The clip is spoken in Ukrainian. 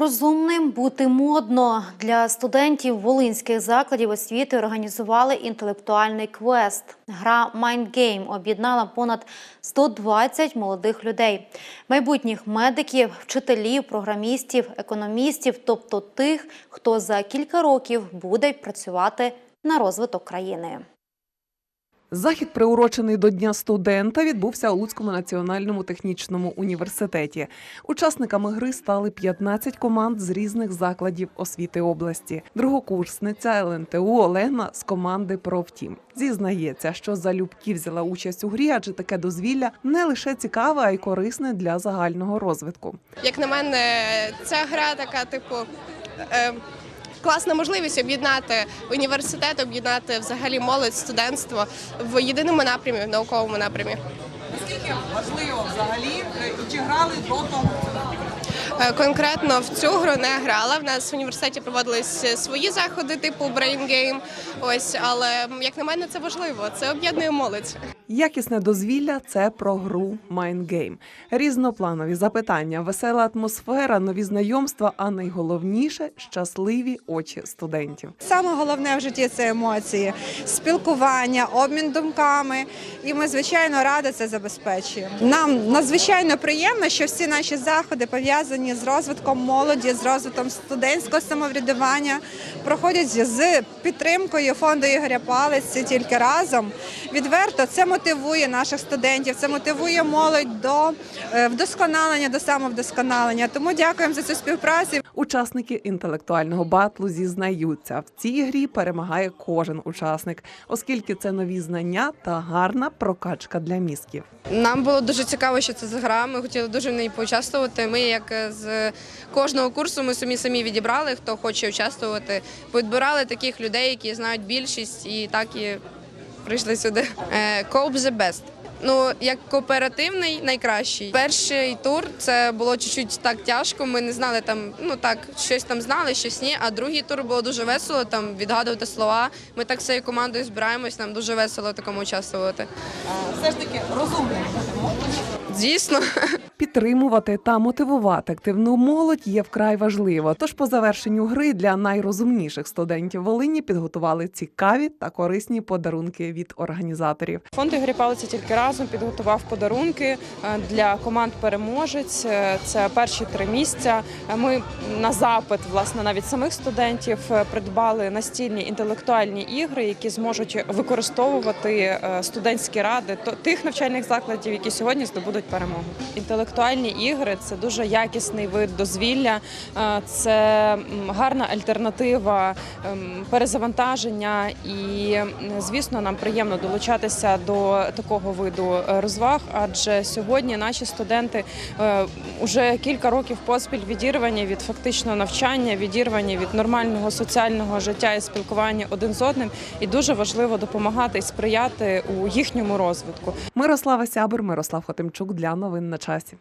Розумним бути модно для студентів волинських закладів освіти організували інтелектуальний квест. Гра Game об'єднала понад 120 молодих людей, майбутніх медиків, вчителів, програмістів, економістів, тобто тих, хто за кілька років буде працювати на розвиток країни. Захід, приурочений до Дня студента, відбувся у Луцькому національному технічному університеті. Учасниками гри стали 15 команд з різних закладів освіти області. Другокурсниця ЛНТУ Олена з команди «Профтім» зізнається, що залюбки взяла участь у грі, адже таке дозвілля не лише цікаве, а й корисне для загального розвитку. Як на мене, ця гра така, типу. Е, Класна можливість об'єднати університет, об'єднати взагалі молодь, студентство в єдиному напрямі, в науковому напрямі. Наскільки важливо взагалі е, і чи грали до того? Е, Конкретно в цю гру не грала. В нас в університеті проводились свої заходи, типу Brain Game. Ось, але як на мене, це важливо. Це об'єднує молодь. Якісне дозвілля це про гру Mind Game. Різнопланові запитання, весела атмосфера, нові знайомства, а найголовніше щасливі очі студентів. Саме головне в житті це емоції, спілкування, обмін думками. І ми, звичайно, ради це забезпечуємо. Нам надзвичайно приємно, що всі наші заходи пов'язані з розвитком молоді, з розвитком студентського самоврядування, проходять з підтримкою фонду Ігоря Палиці тільки разом. Відверто це мотивує наших студентів, це мотивує молодь до е, вдосконалення, до самовдосконалення. Тому дякуємо за цю співпрацю. Учасники інтелектуального батлу зізнаються, в цій грі перемагає кожен учасник, оскільки це нові знання та гарна прокачка для мізків. Нам було дуже цікаво, що це за гра. Ми хотіли дуже в неї поучаствувати. Ми, як е, з кожного курсу, ми самі самі відібрали, хто хоче участвувати. Підбирали таких людей, які знають більшість, і так і прийшли сюди. Е, Cope the best. Ну, як кооперативний найкращий. Перший тур це було чуть-чуть так тяжко. Ми не знали там, ну так, щось там знали, щось ні. А другий тур було дуже весело, там відгадувати слова. Ми так всією командою збираємось, нам дуже весело в такому участвувати. Все ж таки розумним. Звісно. Підтримувати та мотивувати активну молодь є вкрай важливо. Тож по завершенню гри для найрозумніших студентів Волині підготували цікаві та корисні подарунки від організаторів. Фонд Ігоря Палиця тільки разом підготував подарунки е, для команд переможець. Е, Це перші три місця. Е, Ми на запит власне навіть самих студентів придбали настільні інтелектуальні ігри, які зможуть використовувати студентські ради тих навчальних закладів, які сьогодні здобудуть перемогу. Інтелектуальні ігри це дуже якісний вид дозвілля, е, це гарна альтернатива ем, перезавантаження і, звісно, нам приємно долучатися до такого виду е, розваг, адже сьогодні наші студенти вже кілька років поспіль відірвані від фактичного навчання, відірвані від нормального соціального життя і спілкування один з одним, і дуже важливо допомагати і сприяти у їхньому розвитку. Мирослава Сябер, Мирослав Хотимчук для новин на часі.